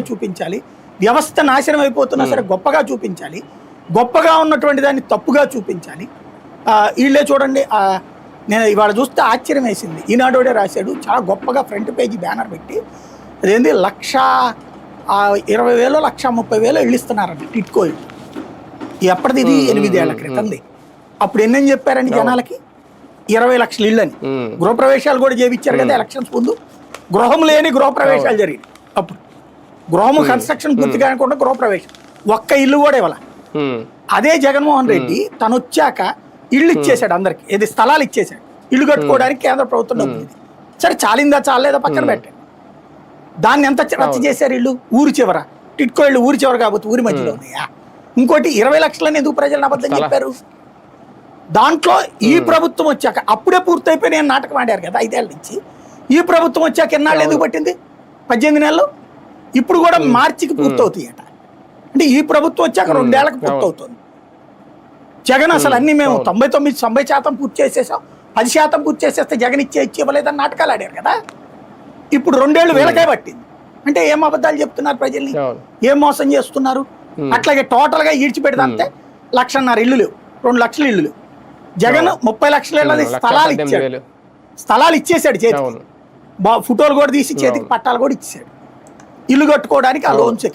గొప్పగానే చూపించాలి. వ్యవస్థ నాశనం అయిపోతున్నా సరే గొప్పగా చూపించాలి. గొప్పగా ఉన్నటువంటి దాన్ని తప్పుగా చూపించాలి. వీళ్ళే చూడండి నేను ఇవాళ చూస్తే ఆశ్చర్యం వేసింది. ఈనాడోడే రాశాడు చాలా గొప్పగా ఫ్రంట్ పేజీ బ్యానర్ పెట్టి అదేంది లక్ష ఇరవై వేలు లక్ష ముప్పై వేలు ఇళ్ళు ఇస్తున్నారండి టిట్కో ఎప్పటిది ఇది? ఎనిమిదేళ్ళ క్రితంది. అప్పుడు ఎన్నని చెప్పారండి జనాలకి? ఇరవై లక్షల ఇళ్ళు అని ఉమ్. గృహప్రవేశాలు కూడా చేయించారు కదా ఎలక్షన్స్ ముందు. గృహం లేని గృహప్రవేశాలు జరిగింది అప్పుడు. గృహము కన్స్ట్రక్షన్ పూర్తి కాకుండా గృహప్రవేశం. ఒక్క ఇల్లు కూడా ఇవ్వాల. అదే జగన్మోహన్ రెడ్డి తను వచ్చాక ఇల్లు ఇచ్చేశాడు అందరికి. ఏది స్థలాలు ఇచ్చేశాడు. ఇల్లు కట్టుకోవడానికి కేంద్ర ప్రభుత్వం డబ్బులు సరే చాలిందా చాలేదా పక్కన పెట్టండి. దాన్ని ఎంత రచ్చ చేశారు ఇల్లు ఊరు చివర. టిట్కో ఇల్లు ఊరు చివర కాబట్టి ఊరి మధ్యలో ఉన్నాయా? ఇంకోటి ఇరవై లక్షలని ఎందుకు ప్రజలను అబద్ధం చెప్పారు? దాంట్లో ఈ ప్రభుత్వం వచ్చాక అప్పుడే పూర్తయిపోయి నేను నాటకం ఆడారు కదా ఐదేళ్ళ నుంచి. ఈ ప్రభుత్వం వచ్చాక ఎన్నాళ్ళు ఎందుకు పట్టింది? పద్దెనిమిది నెలలు? ఇప్పుడు కూడా మార్చికి పూర్తవుతాయట. అంటే ఈ ప్రభుత్వం వచ్చాక రెండేళ్ళకు పూర్తవుతుంది. జగన్ అసలు అన్ని మేము తొంభై తొమ్మిది తొంభై శాతం పూర్తి చేసేసాం. పది శాతం పూర్తి చేసేస్తే జగన్ ఇచ్చే ఇచ్చి ఇవ్వలేదని నాటకాలు ఆడారు కదా. ఇప్పుడు రెండేళ్ళు వీళ్ళకే పట్టింది. అంటే ఏం అబద్ధాలు చెప్తున్నారు ప్రజల్ని? ఏం మోసం చేస్తున్నారు? అట్లాగే టోటల్గా ఈడ్చిపెడదంటే లక్షన్నర ఇల్లు లేవు. రెండు లక్షల ఇల్లు లేవు. జగన్ ముప్పై లక్షల స్థలాలు ఇచ్చాడు. స్థలాలు ఇచ్చేసాడు చేతికి. ఫోటోలు కూడా తీసి చేతికి పట్టాలు కూడా ఇచ్చాడు ఇల్లు కట్టుకోవడానికి ఆ లోన్స్